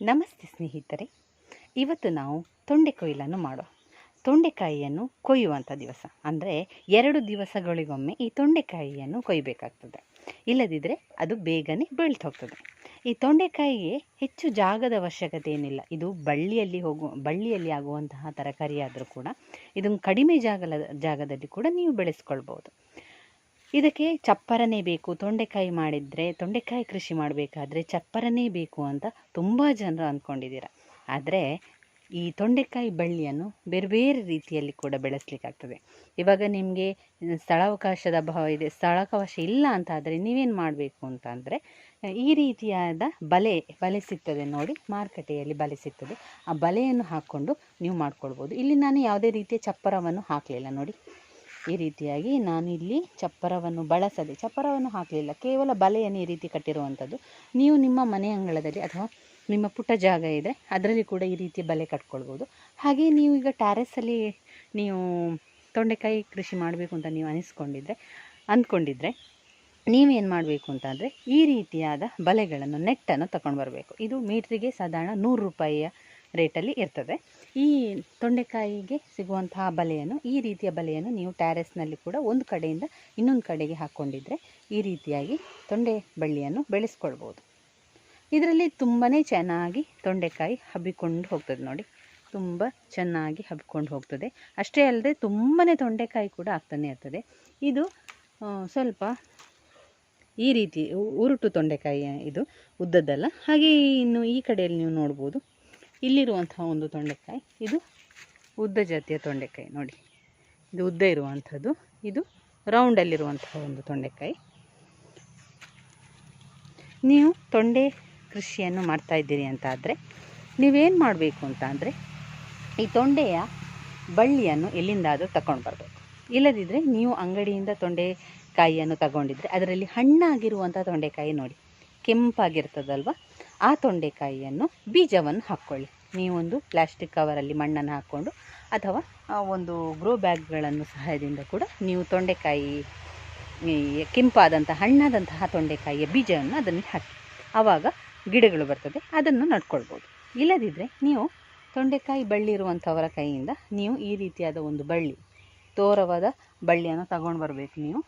ನಮಸ್ತೆ ಸ್ನೇಹಿತರೆ. ಇವತ್ತು ನಾವು ತೊಂಡೆ ಕೊಯ್ಲನ್ನು ಮಾಡುವ ತೊಂಡೆಕಾಯಿಯನ್ನು ಕೊಯ್ಯುವಂಥ ದಿವಸ. ಅಂದರೆ ಎರಡು ದಿವಸಗಳಿಗೊಮ್ಮೆ ಈ ತೊಂಡೆಕಾಯಿಯನ್ನು ಕೊಯ್ಯಬೇಕಾಗ್ತದೆ ಇಲ್ಲದಿದ್ದರೆ ಅದು ಬೇಗನೆ ಬೀಳ್ತು ಹೋಗ್ತದೆ ಈ ತೊಂಡೆಕಾಯಿಗೆ ಹೆಚ್ಚು ಜಾಗದ ಅವಶ್ಯಕತೆ ಏನಿಲ್ಲ. ಇದು ಬಳ್ಳಿಯಲ್ಲಿ ಹೋಗುವ ಬಳ್ಳಿಯಲ್ಲಿ ಆಗುವಂತಹ ತರಕಾರಿ ಆದರೂ ಕೂಡ, ಇದನ್ನು ಕಡಿಮೆ ಜಾಗದ ಜಾಗದಲ್ಲಿ ಕೂಡ ನೀವು ಬೆಳೆಸ್ಕೊಳ್ಬೋದು ಇದಕ್ಕೆ ಚಪ್ಪರನೇ ಬೇಕು. ತೊಂಡೆಕಾಯಿ ಮಾಡಿದರೆ, ತೊಂಡೆಕಾಯಿ ಕೃಷಿ ಮಾಡಬೇಕಾದ್ರೆ ಚಪ್ಪರನೇ ಬೇಕು ಅಂತ ತುಂಬ ಜನರು ಅಂದ್ಕೊಂಡಿದ್ದೀರ. ಆದರೆ ಈ ತೊಂಡೆಕಾಯಿ ಬಳ್ಳಿಯನ್ನು ಬೇರೆ ಬೇರೆ ರೀತಿಯಲ್ಲಿ ಕೂಡ ಬೆಳೆಸಲಿಕ್ಕಾಗ್ತದೆ. ಇವಾಗ ನಿಮಗೆ ಸ್ಥಳಾವಕಾಶದ ಅಭಾವ ಇದೆ, ಸ್ಥಳಾವಕಾಶ ಇಲ್ಲ ಅಂತ ಆದರೆ ನೀವೇನು ಮಾಡಬೇಕು ಅಂತ ಅಂದರೆ, ಈ ರೀತಿಯಾದ ಬಲೆ ಬಲೆ ಸಿಗ್ತದೆ ನೋಡಿ, ಮಾರುಕಟ್ಟೆಯಲ್ಲಿ ಬಲೆ ಸಿಗ್ತದೆ. ಆ ಬಲೆಯನ್ನು ಹಾಕ್ಕೊಂಡು ನೀವು ಮಾಡ್ಕೊಳ್ಬೋದು. ಇಲ್ಲಿ ನಾನು ಯಾವುದೇ ರೀತಿಯ ಚಪ್ಪರವನ್ನು ಹಾಕಲಿಲ್ಲ ನೋಡಿ. ಈ ರೀತಿಯಾಗಿ ನಾನು ಇಲ್ಲಿ ಚಪ್ಪರವನ್ನು ಬಳಸದೆ, ಚಪ್ಪರವನ್ನು ಹಾಕಲಿಲ್ಲ, ಕೇವಲ ಬಲೆಯನ್ನು ಈ ರೀತಿ ಕಟ್ಟಿರುವಂಥದ್ದು. ನೀವು ನಿಮ್ಮ ಮನೆ ಅಂಗಳದಲ್ಲಿ ಅಥವಾ ನಿಮ್ಮ ಪುಟ್ಟ ಜಾಗ ಇದೆ, ಅದರಲ್ಲಿ ಕೂಡ ಈ ರೀತಿ ಬಲೆ ಕಟ್ಕೊಳ್ಬೋದು. ಹಾಗೆ ನೀವು ಈಗ ಟ್ಯಾರೆಸಲ್ಲಿ ನೀವು ತೊಂಡೆಕಾಯಿ ಕೃಷಿ ಮಾಡಬೇಕು ಅಂತ ನೀವು ಅನಿಸ್ಕೊಂಡಿದ್ರೆ, ಅಂದ್ಕೊಂಡಿದ್ರೆ ನೀವೇನು ಮಾಡಬೇಕು ಅಂತಂದರೆ ಈ ರೀತಿಯಾದ ಬಲೆಗಳನ್ನು, ನೆಟ್ಟನ್ನು ತಗೊಂಡು ಬರಬೇಕು. ಇದು ಮೀಟ್ರಿಗೆ ಸಾಧಾರಣ ನೂರು ರೂಪಾಯಿಯ ರೇಟಲ್ಲಿ ಇರ್ತದೆ. ಈ ತೊಂಡೆಕಾಯಿಗೆ ಸಿಗುವಂತಹ ಬಲೆಯನ್ನು, ಈ ರೀತಿಯ ಬಲೆಯನ್ನು ನೀವು ಟ್ಯಾರೆಸ್ನಲ್ಲಿ ಕೂಡ ಒಂದು ಕಡೆಯಿಂದ ಇನ್ನೊಂದು ಕಡೆಗೆ ಹಾಕ್ಕೊಂಡಿದ್ರೆ ಈ ರೀತಿಯಾಗಿ ತೊಂಡೆ ಬಳ್ಳಿಯನ್ನು ಬೆಳೆಸ್ಕೊಳ್ಬೋದು. ಇದರಲ್ಲಿ ತುಂಬಾ ಚೆನ್ನಾಗಿ ತೊಂಡೆಕಾಯಿ ಹಬ್ಬಿಕೊಂಡು ಹೋಗ್ತದೆ ನೋಡಿ. ತುಂಬ ಚೆನ್ನಾಗಿ ಹಬ್ಬಿಕೊಂಡು ಹೋಗ್ತದೆ. ಅಷ್ಟೇ ಅಲ್ಲದೆ ತುಂಬಾ ತೊಂಡೆಕಾಯಿ ಕೂಡ ಆಗ್ತಾನೆ ಇರ್ತದೆ. ಇದು ಸ್ವಲ್ಪ ಈ ರೀತಿ ಉರುಟು ತೊಂಡೆಕಾಯಿ ಇದು ಉದ್ದದ್ದಲ್ಲ. ಹಾಗೆ ಇನ್ನು ಈ ಕಡೆಯಲ್ಲಿ ನೀವು ನೋಡ್ಬೋದು. ಇಲ್ಲಿರುವಂತಹ ಒಂದು ತೊಂಡೆಕಾಯಿ, ಇದು ಉದ್ದ ಜಾತಿಯ ತೊಂಡೆಕಾಯಿ ನೋಡಿ. ಇದು ಉದ್ದ ಇರುವಂಥದ್ದು, ಇದು ರೌಂಡಲ್ಲಿರುವಂತಹ ಒಂದು ತೊಂಡೆಕಾಯಿ. ನೀವು ತೊಂಡೆ ಕೃಷಿಯನ್ನು ಮಾಡ್ತಾ ಇದ್ದೀರಿ ಅಂತ ಆದರೆ ನೀವೇನು ಮಾಡಬೇಕು ಅಂತ ಅಂದರೆ ಈ ತೊಂಡೆಯ ಬಳ್ಳಿಯನ್ನು ಎಲ್ಲಿಂದಾದರೂ ತಗೊಂಡು ಬರಬೇಕು. ಇಲ್ಲದಿದ್ದರೆ ನೀವು ಅಂಗಡಿಯಿಂದ ತೊಂಡೆಕಾಯಿಯನ್ನು ತಗೊಂಡಿದ್ರೆ, ಅದರಲ್ಲಿ ಹಣ್ಣಾಗಿರುವಂಥ ತೊಂಡೆಕಾಯಿ ನೋಡಿ. ಕೆಂಪಾಗಿರ್ತದಲ್ವ? ಆ ತೊಂಡೆಕಾಯಿಯನ್ನು ಬೀಜವನ್ನು ಹಾಕ್ಕೊಳ್ಳಿ ನೀವೊಂದು ಪ್ಲಾಸ್ಟಿಕ್ ಕವರಲ್ಲಿ ಮಣ್ಣನ್ನು ಹಾಕ್ಕೊಂಡು ಅಥವಾ ಒಂದು ಗ್ರೋ ಬ್ಯಾಗ್ಗಳನ್ನು ಸಹಾಯದಿಂದ ಕೂಡ ನೀವು ತೊಂಡೆಕಾಯಿ ಕೆಂಪಾದಂಥ ಹಣ್ಣಾದಂತಹ ತೊಂಡೆಕಾಯಿಯ ಬೀಜವನ್ನು ಅದನ್ನು ಹಾಕಿ. ಆವಾಗ ಗಿಡಗಳು ಬರ್ತದೆ, ಅದನ್ನು ನಡ್ಕೊಳ್ಬೋದು. ಇಲ್ಲದಿದ್ದರೆ ನೀವು ತೊಂಡೆಕಾಯಿ ಬಳ್ಳಿ ಇರುವಂಥವರ ಕೈಯಿಂದ ನೀವು ಈ ರೀತಿಯಾದ ಒಂದು ಬಳ್ಳಿ, ತೋರವಾದ ಬಳ್ಳಿಯನ್ನು ತಗೊಂಡು ಬರಬೇಕು ನೀವು.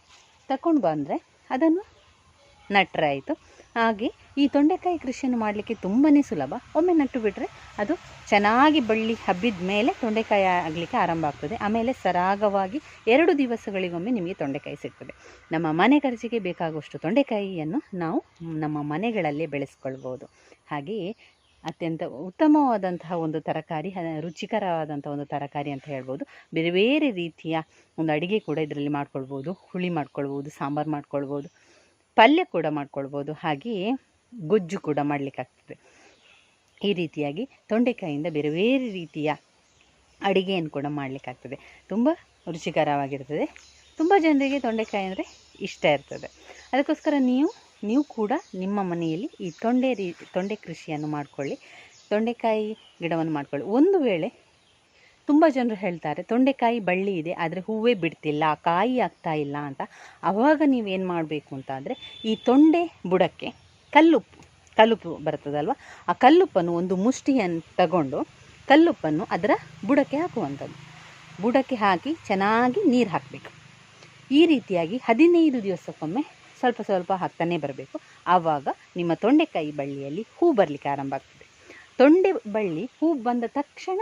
ತಗೊಂಡು ಬಂದರೆ ಅದನ್ನು ನಟ್ರೆ ಆಯಿತು. ಹಾಗೆ ಈ ತೊಂಡೆಕಾಯಿ ಕೃಷಿಯನ್ನು ಮಾಡಲಿಕ್ಕೆ ತುಂಬಾ ಸುಲಭ. ಒಮ್ಮೆ ನಟ್ಟು ಬಿಟ್ಟರೆ ಅದು ಚೆನ್ನಾಗಿ ಬಳ್ಳಿ ಹಬ್ಬಿದ ಮೇಲೆ ತೊಂಡೆಕಾಯಿ ಆಗಲಿಕ್ಕೆ ಆರಂಭ ಆಗ್ತದೆ. ಆಮೇಲೆ ಸರಾಗವಾಗಿ ಎರಡು ದಿವಸಗಳಿಗೊಮ್ಮೆ ನಿಮಗೆ ತೊಂಡೆಕಾಯಿ ಸಿಗ್ತದೆ. ನಮ್ಮ ಮನೆ ಖರ್ಚಿಗೆ ಬೇಕಾಗುವಷ್ಟು ತೊಂಡೆಕಾಯಿಯನ್ನು ನಾವು ನಮ್ಮ ಮನೆಗಳಲ್ಲೇ ಬೆಳೆಸ್ಕೊಳ್ಬೋದು. ಹಾಗೆಯೇ ಅತ್ಯಂತ ಉತ್ತಮವಾದಂತಹ ಒಂದು ತರಕಾರಿ ರುಚಿಕರವಾದಂಥ ಒಂದು ತರಕಾರಿ ಅಂತ ಹೇಳ್ಬೋದು. ಬೇರೆ ಬೇರೆ ರೀತಿಯ ಒಂದು ಅಡುಗೆ ಕೂಡ ಇದರಲ್ಲಿ ಮಾಡ್ಕೊಳ್ಬೋದು. ಹುಳಿ ಮಾಡ್ಕೊಳ್ಬೋದು, ಸಾಂಬಾರು ಮಾಡ್ಕೊಳ್ಬೋದು. ಪಲ್ಯ ಕೂಡ ಮಾಡ್ಕೊಳ್ಬೋದು ಹಾಗೆಯೇ ಗೊಜ್ಜು ಕೂಡ ಮಾಡಲಿಕ್ಕಾಗ್ತದೆ. ಈ ರೀತಿಯಾಗಿ ತೊಂಡೆಕಾಯಿಯಿಂದ ಬೇರೆ ಬೇರೆ ರೀತಿಯ ಅಡುಗೆಯನ್ನು ಕೂಡ ಮಾಡಲಿಕ್ಕಾಗ್ತದೆ. ತುಂಬ ರುಚಿಕರವಾಗಿರ್ತದೆ. ತುಂಬ ಜನರಿಗೆ ತೊಂಡೆಕಾಯಿ ಅಂದರೆ ಇಷ್ಟ ಇರ್ತದೆ. ಅದಕ್ಕೋಸ್ಕರ ನೀವು ನೀವು ಕೂಡ ನಿಮ್ಮ ಮನೆಯಲ್ಲಿ ಈ ತೊಂಡೆ ರೀ, ತೊಂಡೆ ಕೃಷಿಯನ್ನು ಮಾಡಿಕೊಳ್ಳಿ. ತೊಂಡೆಕಾಯಿ ಗಿಡವನ್ನು ಮಾಡಿಕೊಳ್ಳಿ. ಒಂದು ವೇಳೆ ತುಂಬ ಜನರು ಹೇಳ್ತಾರೆ, ತೊಂಡೆಕಾಯಿ ಬಳ್ಳಿ ಇದೆ, ಆದರೆ ಹೂವೇ ಬಿಡ್ತಿಲ್ಲ, ಕಾಯಿ ಆಗ್ತಾ ಇಲ್ಲ ಅಂತ. ಆವಾಗ ನೀವೇನು ಮಾಡಬೇಕು ಅಂತ ಅಂದರೆ, ಈ ತೊಂಡೆ ಬುಡಕ್ಕೆ ಕಲ್ಲುಪ್ಪು ಕಲ್ಲುಪ್ಪು ಬರ್ತದಲ್ವ? ಆ ಕಲ್ಲುಪ್ಪನ್ನು ಒಂದು ಮುಷ್ಟಿಯನ್ನು ತಗೊಂಡು ಕಲ್ಲುಪ್ಪನ್ನು ಅದರ ಬುಡಕ್ಕೆ ಹಾಕುವಂಥದ್ದು. ಬುಡಕ್ಕೆ ಹಾಕಿ ಚೆನ್ನಾಗಿ ನೀರು ಹಾಕಬೇಕು. ಈ ರೀತಿಯಾಗಿ ಹದಿನೈದು ದಿವಸಕ್ಕೊಮ್ಮೆ ಸ್ವಲ್ಪ ಸ್ವಲ್ಪ ಹಾಕ್ತಾನೆ ಬರಬೇಕು. ಆವಾಗ ನಿಮ್ಮ ತೊಂಡೆಕಾಯಿ ಬಳ್ಳಿಯಲ್ಲಿ ಹೂ ಬರಲಿಕ್ಕೆ ಆರಂಭ ಆಗ್ತದೆ. ತೊಂಡೆ ಬಳ್ಳಿ ಹೂ ಬಂದ ತಕ್ಷಣ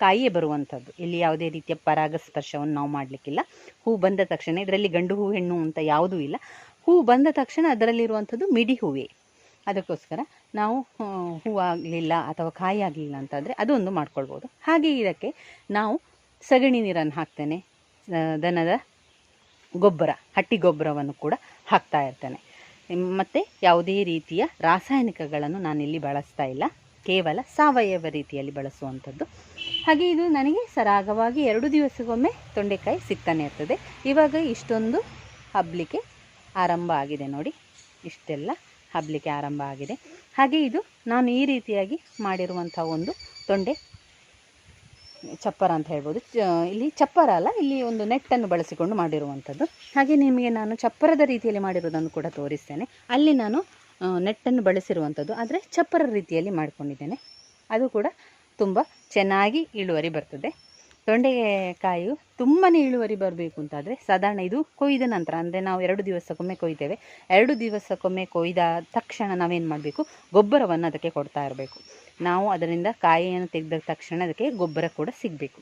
ಕಾಯಿಯೇ ಬರುವಂಥದ್ದು. ಇಲ್ಲಿ ಯಾವುದೇ ರೀತಿಯ ಪರಾಗಸ್ಪರ್ಶವನ್ನು ನಾವು ಮಾಡಲಿಕ್ಕಿಲ್ಲ. ಹೂ ಬಂದ ತಕ್ಷಣ ಇದರಲ್ಲಿ ಗಂಡು ಹೂ, ಹೆಣ್ಣು ಅಂತ ಯಾವುದೂ ಇಲ್ಲ. ಹೂ ಬಂದ ತಕ್ಷಣ ಅದರಲ್ಲಿರುವಂಥದ್ದು ಮಿಡಿ ಹೂವೇ. ಅದಕ್ಕೋಸ್ಕರ ನಾವು, ಹೂ ಆಗಲಿಲ್ಲ ಅಥವಾ ಕಾಯಿ ಆಗಲಿಲ್ಲ ಅಂತಂದರೆ ಅದೊಂದು ಮಾಡ್ಕೊಳ್ಬೋದು. ಹಾಗೆ ಇದಕ್ಕೆ ನಾವು ಸಗಣಿ ನೀರನ್ನು ಹಾಕ್ತೇನೆ. ದನದ ಗೊಬ್ಬರ, ಹಟ್ಟಿ ಗೊಬ್ಬರವನ್ನು ಕೂಡ ಹಾಕ್ತಾ ಇರ್ತೇನೆ. ಮತ್ತು ಯಾವುದೇ ರೀತಿಯ ರಾಸಾಯನಿಕಗಳನ್ನು ನಾನಿಲ್ಲಿ ಬಳಸ್ತಾ ಇಲ್ಲ. ಕೇವಲ ಸಾವಯವ ರೀತಿಯಲ್ಲಿ ಬಳಸುವಂಥದ್ದು. ಹಾಗೆ ಇದು ನನಗೆ ಸರಾಗವಾಗಿ ಎರಡು ದಿವಸಕ್ಕೊಮ್ಮೆ ತೊಂಡೆಕಾಯಿ ಸಿಗ್ತಾನೆ ಇರ್ತದೆ. ಇವಾಗ ಇಷ್ಟೊಂದು ಹಬ್ಬಲಿಕ್ಕೆ ಆರಂಭ ಆಗಿದೆ ನೋಡಿ. ಇಷ್ಟೆಲ್ಲ ಹಬ್ಬಲಿಕ್ಕೆ ಆರಂಭ ಆಗಿದೆ. ಹಾಗೆ ಇದು ನಾನು ಈ ರೀತಿಯಾಗಿ ಮಾಡಿರುವಂಥ ಒಂದು ತೊಂಡೆ ಚಪ್ಪರ ಅಂತ ಹೇಳ್ಬೋದು. ಇಲ್ಲಿ ಚಪ್ಪರ ಅಲ್ಲ, ಇಲ್ಲಿ ಒಂದು ನೆಟ್ಟನ್ನು ಬಳಸಿಕೊಂಡು ಮಾಡಿರುವಂಥದ್ದು. ಹಾಗೆ ನಿಮಗೆ ನಾನು ಚಪ್ಪರದ ರೀತಿಯಲ್ಲಿ ಮಾಡಿರೋದನ್ನು ಕೂಡ ತೋರಿಸ್ತೇನೆ. ಅಲ್ಲಿ ನಾನು ನೆಟ್ಟನ್ನು ಬಳಸಿರುವಂಥದ್ದು. ಆದರೆ ಚಪ್ಪರ ರೀತಿಯಲ್ಲಿ ಮಾಡ್ಕೊಂಡಿದ್ದೇನೆ. ಅದು ಕೂಡ ತುಂಬ ಚೆನ್ನಾಗಿ ಇಳುವರಿ ಬರ್ತದೆ. ತೊಂಡೆಕಾಯಿಯು ತುಂಬಾ ಇಳುವರಿ ಬರಬೇಕು ಅಂತಾದರೆ ಸಾಧಾರಣ ಇದು ಕೊಯ್ದ ನಂತರ, ಅಂದರೆ ನಾವು ಎರಡು ದಿವಸಕ್ಕೊಮ್ಮೆ ಕೊಯ್ತೇವೆ. ಎರಡು ದಿವಸಕ್ಕೊಮ್ಮೆ ಕೊಯ್ದ ತಕ್ಷಣ ನಾವೇನು ಮಾಡಬೇಕು? ಗೊಬ್ಬರವನ್ನು ಅದಕ್ಕೆ ಕೊಡ್ತಾ ಇರಬೇಕು. ನಾವು ಅದರಿಂದ ಕಾಯಿಯನ್ನು ತೆಗೆದ ತಕ್ಷಣ ಅದಕ್ಕೆ ಗೊಬ್ಬರ ಕೂಡ ಸಿಗಬೇಕು.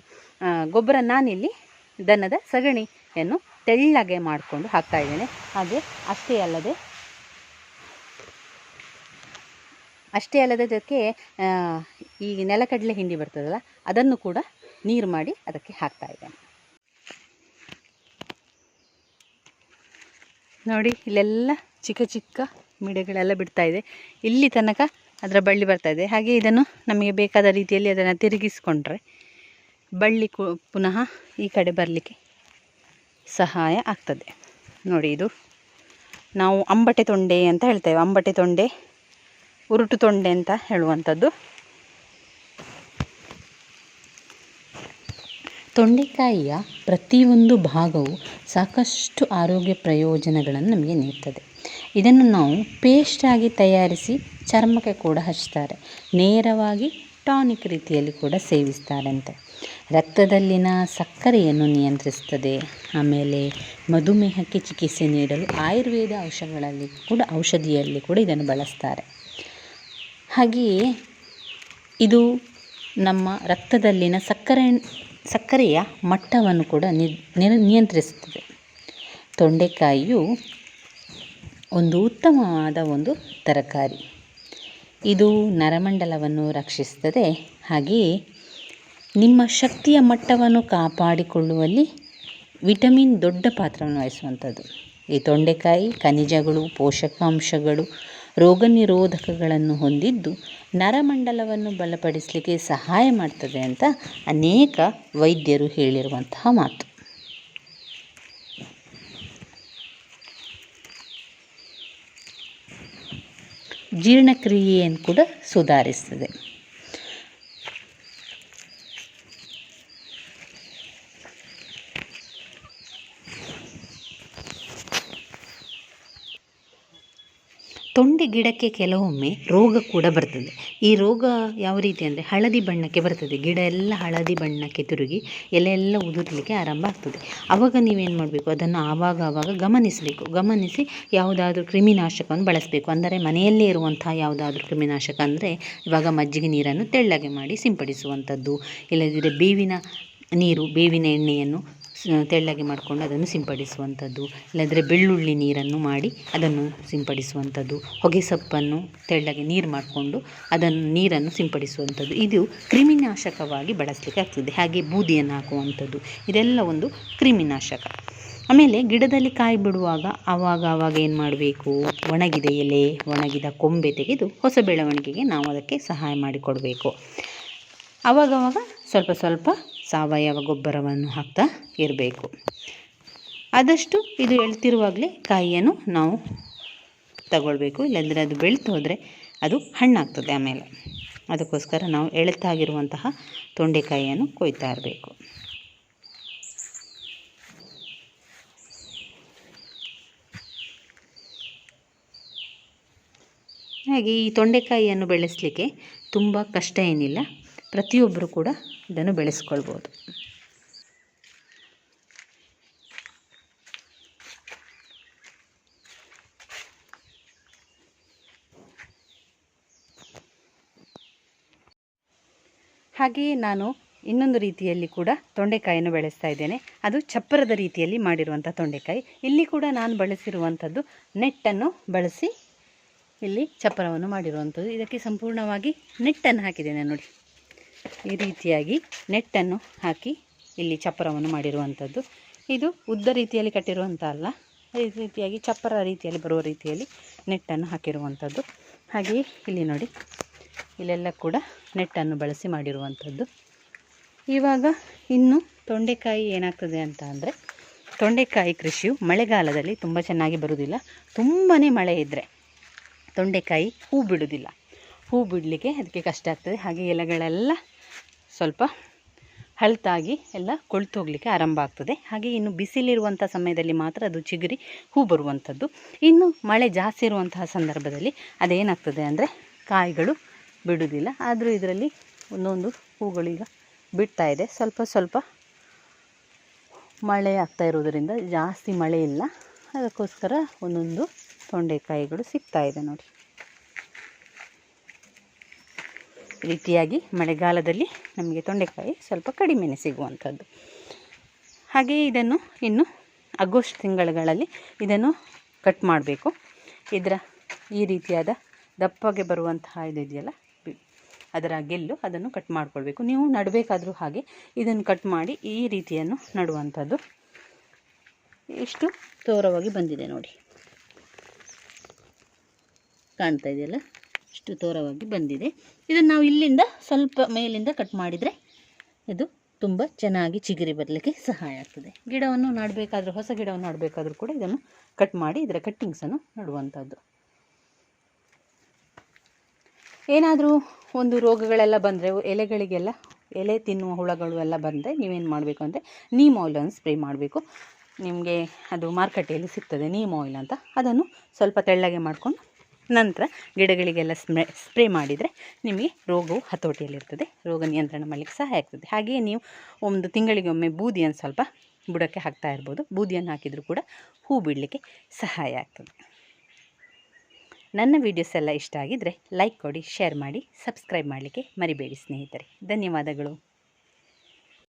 ಗೊಬ್ಬರ ನಾನಿಲ್ಲಿ ದನದ ಸಗಣಿಯನ್ನು ತೆಳ್ಳಗೆ ಮಾಡಿಕೊಂಡು ಹಾಕ್ತಾ ಇದ್ದೇನೆ. ಹಾಗೆ ಅಷ್ಟೇ ಅಲ್ಲದೆ ಅಷ್ಟೇ ಅಲ್ಲದೆ ಅದಕ್ಕೆ ಈ ನೆಲಕಡಲೆ ಹಿಂಡಿ ಬರ್ತದಲ್ಲ, ಅದನ್ನು ಕೂಡ ನೀರು ಮಾಡಿ ಅದಕ್ಕೆ ಹಾಕ್ತಾ ಇದ್ದೇನೆ. ನೋಡಿ, ಇಲ್ಲೆಲ್ಲ ಚಿಕ್ಕ ಚಿಕ್ಕ ಮಿಡಗಳೆಲ್ಲ ಬಿಡ್ತಾ ಇದೆ. ಇಲ್ಲಿ ತನಕ ಅದರ ಬಳ್ಳಿ ಬರ್ತಾ ಇದೆ. ಹಾಗೆ ಇದನ್ನು ನಮಗೆ ಬೇಕಾದ ರೀತಿಯಲ್ಲಿ ಅದನ್ನು ತಿರುಗಿಸ್ಕೊಂಡ್ರೆ ಬಳ್ಳಿ ಪುನಃ ಈ ಕಡೆ ಬರಲಿಕ್ಕೆ ಸಹಾಯ ಆಗ್ತದೆ. ನೋಡಿ ಇದು, ನಾವು ಅಂಬಟೆ ತೊಂಡೆ ಅಂತ ಹೇಳ್ತೇವೆ. ಅಂಬಟೆ ತೊಂಡೆ ಉರುಟು ತೊಂಡೆ ಅಂತ ಹೇಳುವಂಥದ್ದು. ತೊಂಡೆಕಾಯಿಯ ಪ್ರತಿಯೊಂದು ಭಾಗವು ಸಾಕಷ್ಟು ಆರೋಗ್ಯ ಪ್ರಯೋಜನಗಳನ್ನು ನಮಗೆ ನೀಡ್ತದೆ. ಇದನ್ನು ನಾವು ಪೇಸ್ಟಾಗಿ ತಯಾರಿಸಿ ಚರ್ಮಕ್ಕೆ ಕೂಡ ಹಚ್ತಾರೆ. ನೇರವಾಗಿ ಟಾನಿಕ್ ರೀತಿಯಲ್ಲಿ ಕೂಡ ಸೇವಿಸ್ತಾರಂತೆ. ರಕ್ತದಲ್ಲಿನ ಸಕ್ಕರೆಯನ್ನು ನಿಯಂತ್ರಿಸ್ತದೆ. ಆಮೇಲೆ ಮಧುಮೇಹಕ್ಕೆ ಚಿಕಿತ್ಸೆ ನೀಡಲು ಆಯುರ್ವೇದ ಔಷಧಗಳಲ್ಲಿ ಕೂಡ ಔಷಧಿಯಲ್ಲಿ ಕೂಡ ಇದನ್ನು ಬಳಸ್ತಾರೆ. ಹಾಗೆಯೇ ಇದು ನಮ್ಮ ರಕ್ತದಲ್ಲಿನ ಸಕ್ಕರೆ, ಸಕ್ಕರೆಯ ಮಟ್ಟವನ್ನು ಕೂಡ ನಿಯಂತ್ರಿಸುತ್ತದೆ. ತೊಂಡೆಕಾಯಿಯು ಒಂದು ಉತ್ತಮವಾದ ಒಂದು ತರಕಾರಿ. ಇದು ನರಮಂಡಲವನ್ನು ರಕ್ಷಿಸುತ್ತದೆ. ಹಾಗೆಯೇ ನಿಮ್ಮ ಶಕ್ತಿಯ ಮಟ್ಟವನ್ನು ಕಾಪಾಡಿಕೊಳ್ಳುವಲ್ಲಿ ವಿಟಮಿನ್ ದೊಡ್ಡ ಪಾತ್ರವನ್ನು ವಹಿಸುವಂಥದ್ದು. ಈ ತೊಂಡೆಕಾಯಿ ಖನಿಜಗಳು, ಪೋಷಕಾಂಶಗಳು ರೋಗ ನಿರೋಧಕಗಳನ್ನು ಹೊಂದಿದ್ದು ನರಮಂಡಲವನ್ನು ಬಲಪಡಿಸಲಿಕ್ಕೆ ಸಹಾಯ ಮಾಡ್ತದೆ ಅಂತ ಅನೇಕ ವೈದ್ಯರು ಹೇಳಿರುವಂತಹ ಮಾತು. ಜೀರ್ಣಕ್ರಿಯೆಯನ್ನು ಕೂಡ ಸುಧಾರಿಸ್ತದೆ. ತೊಂಡೆ ಗಿಡಕ್ಕೆ ಕೆಲವೊಮ್ಮೆ ರೋಗ ಕೂಡ ಬರ್ತದೆ. ಈ ರೋಗ ಯಾವ ರೀತಿ ಅಂದರೆ ಹಳದಿ ಬಣ್ಣಕ್ಕೆ ಬರ್ತದೆ. ಗಿಡ ಎಲ್ಲ ಹಳದಿ ಬಣ್ಣಕ್ಕೆ ತಿರುಗಿ ಎಲೆ ಎಲ್ಲ ಉದುರಲಿಕ್ಕೆ ಆರಂಭ ಆಗ್ತದೆ. ಆವಾಗ ನೀವೇನು ಮಾಡಬೇಕು? ಅದನ್ನು ಆವಾಗ ಆವಾಗ ಗಮನಿಸಬೇಕು. ಗಮನಿಸಿ ಯಾವುದಾದ್ರೂ ಕ್ರಿಮಿನಾಶಕವನ್ನು ಬಳಸಬೇಕು. ಅಂದರೆ ಮನೆಯಲ್ಲೇ ಇರುವಂತಹ ಯಾವುದಾದ್ರೂ ಕ್ರಿಮಿನಾಶಕ ಅಂದರೆ ಇವಾಗ ಮಜ್ಜಿಗೆ ನೀರನ್ನು ತೆಳ್ಳಗೆ ಮಾಡಿ ಸಿಂಪಡಿಸುವಂಥದ್ದು. ಇಲ್ಲದಿದ್ದರೆ ಬೇವಿನ ನೀರು, ಬೇವಿನ ಎಣ್ಣೆಯನ್ನು ತೆಳ್ಳಗೆ ಮಾಡಿಕೊಂಡು ಅದನ್ನು ಸಿಂಪಡಿಸುವಂಥದ್ದು, ಇಲ್ಲಂದರೆ ಬೆಳ್ಳುಳ್ಳಿ ನೀರನ್ನು ಮಾಡಿ ಅದನ್ನು ಸಿಂಪಡಿಸುವಂಥದ್ದು ಹೊಗೆ ಸೊಪ್ಪನ್ನು ತೆಳ್ಳಗೆ ನೀರು ಮಾಡಿಕೊಂಡು ಅದನ್ನು ನೀರನ್ನು ಸಿಂಪಡಿಸುವಂಥದ್ದು. ಇದು ಕ್ರಿಮಿನಾಶಕವಾಗಿ ಬಳಸಲಿಕ್ಕೆ ಆಗ್ತದೆ. ಹಾಗೆ ಬೂದಿಯನ್ನು ಹಾಕುವಂಥದ್ದು. ಇದೆಲ್ಲ ಒಂದು ಕ್ರಿಮಿನಾಶಕ. ಆಮೇಲೆ ಗಿಡದಲ್ಲಿ ಕಾಯಿ ಬಿಡುವಾಗ ಆವಾಗ ಆವಾಗ ಏನು ಮಾಡಬೇಕು? ಒಣಗಿದ ಎಲೆ, ಒಣಗಿದ ಕೊಂಬೆ ತೆಗೆದು ಹೊಸ ಬೆಳವಣಿಗೆಗೆ ನಾವು ಅದಕ್ಕೆ ಸಹಾಯ ಮಾಡಿಕೊಡಬೇಕು. ಆವಾಗವಾಗ ಸ್ವಲ್ಪ ಸ್ವಲ್ಪ ಸಾವಯವ ಗೊಬ್ಬರವನ್ನು ಹಾಕ್ತಾ ಇರಬೇಕು. ಆದಷ್ಟು ಇದು ಎಳ್ತಿರುವಾಗಲೇ ಕಾಯಿಯನ್ನು ನಾವು ತಗೊಳ್ಬೇಕು. ಇಲ್ಲಾಂದರೆ ಅದು ಬೆಳೆದು ಹೋದರೆ ಅದು ಹಣ್ಣಾಗ್ತದೆ ಆಮೇಲೆ. ಅದಕ್ಕೋಸ್ಕರ ನಾವು ಎಳೆತಾಗಿರುವಂತಹ ತೊಂಡೆಕಾಯಿಯನ್ನು ಕೊಯ್ತಾ ಇರಬೇಕು. ಹಾಗೆ ಈ ತೊಂಡೆಕಾಯಿಯನ್ನು ಬೆಳೆಸಲಿಕ್ಕೆ ತುಂಬ ಕಷ್ಟ ಏನಿಲ್ಲ. ಪ್ರತಿಯೊಬ್ಬರು ಕೂಡ ಇದನ್ನು ಬೆಳೆಸ್ಕೊಳ್ಬೋದು. ಹಾಗೆಯೇ ನಾನು ಇನ್ನೊಂದು ರೀತಿಯಲ್ಲಿ ಕೂಡ ತೊಂಡೆಕಾಯಿಯನ್ನು ಬೆಳೆಸ್ತಾ ಇದ್ದೇನೆ. ಅದು ಚಪ್ಪರದ ರೀತಿಯಲ್ಲಿ ಮಾಡಿರುವಂಥ ತೊಂಡೆಕಾಯಿ. ಇಲ್ಲಿ ಕೂಡ ನಾನು ಬಳಸಿರುವಂಥದ್ದು ನೆಟ್ಟನ್ನು ಬಳಸಿ ಇಲ್ಲಿ ಚಪ್ಪರವನ್ನು ಮಾಡಿರುವಂಥದ್ದು. ಇದಕ್ಕೆ ಸಂಪೂರ್ಣವಾಗಿ ನೆಟ್ಟನ್ನು ಹಾಕಿದ್ದೇನೆ ನೋಡಿ. ಈ ರೀತಿಯಾಗಿ ನೆಟ್ಟನ್ನು ಹಾಕಿ ಇಲ್ಲಿ ಚಪ್ಪರವನ್ನು ಮಾಡಿರುವಂಥದ್ದು. ಇದು ಉದ್ದ ರೀತಿಯಲ್ಲಿ ಕಟ್ಟಿರುವಂಥ ಅಲ್ಲ, ಈ ರೀತಿಯಾಗಿ ಚಪ್ಪರ ರೀತಿಯಲ್ಲಿ ಬರುವ ರೀತಿಯಲ್ಲಿ ನೆಟ್ಟನ್ನು ಹಾಕಿರುವಂಥದ್ದು. ಹಾಗೆಯೇ ಇಲ್ಲಿ ನೋಡಿ, ಇಲ್ಲೆಲ್ಲ ಕೂಡ ನೆಟ್ಟನ್ನು ಬಳಸಿ ಮಾಡಿರುವಂಥದ್ದು. ಇವಾಗ ಇನ್ನು ತೊಂಡೆಕಾಯಿ ಏನಾಗ್ತದೆ ಅಂತ ಅಂದರೆ, ತೊಂಡೆಕಾಯಿ ಕೃಷಿಯು ಮಳೆಗಾಲದಲ್ಲಿ ತುಂಬ ಚೆನ್ನಾಗಿ ಬರುವುದಿಲ್ಲ. ತುಂಬಾ ಮಳೆ ಇದ್ದರೆ ತೊಂಡೆಕಾಯಿ ಹೂ ಬಿಡುವುದಿಲ್ಲ. ಹೂ ಬಿಡಲಿಕ್ಕೆ ಅದಕ್ಕೆ ಕಷ್ಟ ಆಗ್ತದೆ. ಹಾಗೆ ಎಲೆಗಳೆಲ್ಲ ಸ್ವಲ್ಪ ಹಳತಾಗಿ ಎಲ್ಲ ಕೊಳ್ತು ಹೋಗಲಿಕ್ಕೆ ಆರಂಭ ಆಗ್ತದೆ. ಹಾಗೆ ಇನ್ನು ಬಿಸಿಲಿರುವಂಥ ಸಮಯದಲ್ಲಿ ಮಾತ್ರ ಅದು ಚಿಗುರಿ ಹೂ ಬರುವಂಥದ್ದು. ಇನ್ನು ಮಳೆ ಜಾಸ್ತಿ ಇರುವಂತಹ ಸಂದರ್ಭದಲ್ಲಿ ಅದೇನಾಗ್ತದೆ ಅಂದರೆ ಕಾಯಿಗಳು ಬಿಡುವುದಿಲ್ಲ. ಆದರೂ ಇದರಲ್ಲಿ ಒಂದೊಂದು ಹೂಗಳೀಗ ಬಿಡ್ತಾ ಇದೆ. ಸ್ವಲ್ಪ ಸ್ವಲ್ಪ ಮಳೆ ಆಗ್ತಾ ಇರೋದರಿಂದ ಜಾಸ್ತಿ ಮಳೆ ಇಲ್ಲ. ಅದಕ್ಕೋಸ್ಕರ ಒಂದೊಂದು ತೊಂಡೆಕಾಯಿಗಳು ಸಿಗ್ತಾ ಇದೆ ನೋಡಿ ಈ ರೀತಿಯಾಗಿ ಮಳೆಗಾಲದಲ್ಲಿ ನಮಗೆ ತೊಂಡೆಕಾಯಿ ಸ್ವಲ್ಪ ಕಡಿಮೆನೇ ಸಿಗುವಂಥದ್ದು. ಹಾಗೆಯೇ ಇದನ್ನು ಇನ್ನು ಆಗಸ್ಟ್ ತಿಂಗಳುಗಳಲ್ಲಿ ಇದನ್ನು ಕಟ್ ಮಾಡಬೇಕು. ಇದರ ಈ ರೀತಿಯಾದ ದಪ್ಪಗೆ ಬರುವಂತಹ ಇದು ಇದೆಯಲ್ಲ, ಅದರ ಗೆಲ್ಲು ಅದನ್ನು ಕಟ್ ಮಾಡಿಕೊಳ್ಬೇಕು. ನೀವು ನಡಬೇಕಾದ್ರೂ ಹಾಗೆ ಇದನ್ನು ಕಟ್ ಮಾಡಿ ಈ ರೀತಿಯನ್ನು ನಡುವಂಥದ್ದು. ಎಷ್ಟು ತೋರವಾಗಿ ಬಂದಿದೆ ನೋಡಿ. ಕಾಣ್ತಾ ಇದೆಯಲ್ಲ? ಇಷ್ಟು ತೋರವಾಗಿ ಬಂದಿದೆ. ಇದನ್ನು ನಾವು ಇಲ್ಲಿಂದ ಸ್ವಲ್ಪ ಮೇಲಿಂದ ಕಟ್ ಮಾಡಿದರೆ ಇದು ತುಂಬ ಚೆನ್ನಾಗಿ ಚಿಗುರಿ ಬರಲಿಕ್ಕೆ ಸಹಾಯ ಆಗ್ತದೆ. ಗಿಡವನ್ನು ನಡಬೇಕಾದ್ರೂ, ಹೊಸ ಗಿಡವನ್ನು ನಡಬೇಕಾದ್ರೂ ಕೂಡ ಇದನ್ನು ಕಟ್ ಮಾಡಿ ಇದರ ಕಟ್ಟಿಂಗ್ಸನ್ನು ನೆಡುವಂಥದ್ದು. ಏನಾದರೂ ಒಂದು ರೋಗಗಳೆಲ್ಲ ಬಂದರೆ, ಎಲೆಗಳಿಗೆಲ್ಲ, ಎಲೆ ತಿನ್ನುವ ಹುಳಗಳು ಎಲ್ಲ ಬಂದರೆ ನೀವೇನು ಮಾಡಬೇಕು ಅಂದರೆ ನೀಮ್ ಆಯಿಲನ್ನು ಸ್ಪ್ರೇ ಮಾಡಬೇಕು. ನಿಮಗೆ ಅದು ಮಾರ್ಕೆಟೆಯಲ್ಲಿ ಸಿಗ್ತದೆ ನೀಮ್ ಆಯಿಲ್ ಅಂತ. ಅದನ್ನು ಸ್ವಲ್ಪ ತೆಳ್ಳಗೆ ಮಾಡಿಕೊಂಡು ನಂತರ ಗಿಡಗಳಿಗೆಲ್ಲ ಸ್ಪ್ರೇ ಸ್ಪ್ರೇ ಮಾಡಿದರೆ ನಿಮಗೆ ರೋಗವು ಹತೋಟಿಯಲ್ಲಿರ್ತದೆ. ರೋಗ ನಿಯಂತ್ರಣ ಮಾಡಲಿಕ್ಕೆ ಸಹಾಯ ಆಗ್ತದೆ. ಹಾಗೆಯೇ ನೀವು ಒಂದು ತಿಂಗಳಿಗೆ ಒಮ್ಮೆ ಬೂದಿಯನ್ನು ಸ್ವಲ್ಪ ಬುಡಕ್ಕೆ ಹಾಕ್ತಾ ಇರ್ಬೋದು. ಬೂದಿಯನ್ನು ಹಾಕಿದರೂ ಕೂಡ ಹೂ ಬಿಡಲಿಕ್ಕೆ ಸಹಾಯ ಆಗ್ತದೆ. ನನ್ನ ವೀಡಿಯೋಸ್ ಎಲ್ಲ ಇಷ್ಟ ಆಗಿದ್ದರೆ ಲೈಕ್ ಕೊಡಿ ಶೇರ್ ಮಾಡಿ ಸಬ್ಸ್ಕ್ರೈಬ್ ಮಾಡಲಿಕ್ಕೆ ಮರಿಬೇಡಿ ಸ್ನೇಹಿತರೆ. ಧನ್ಯವಾದಗಳು.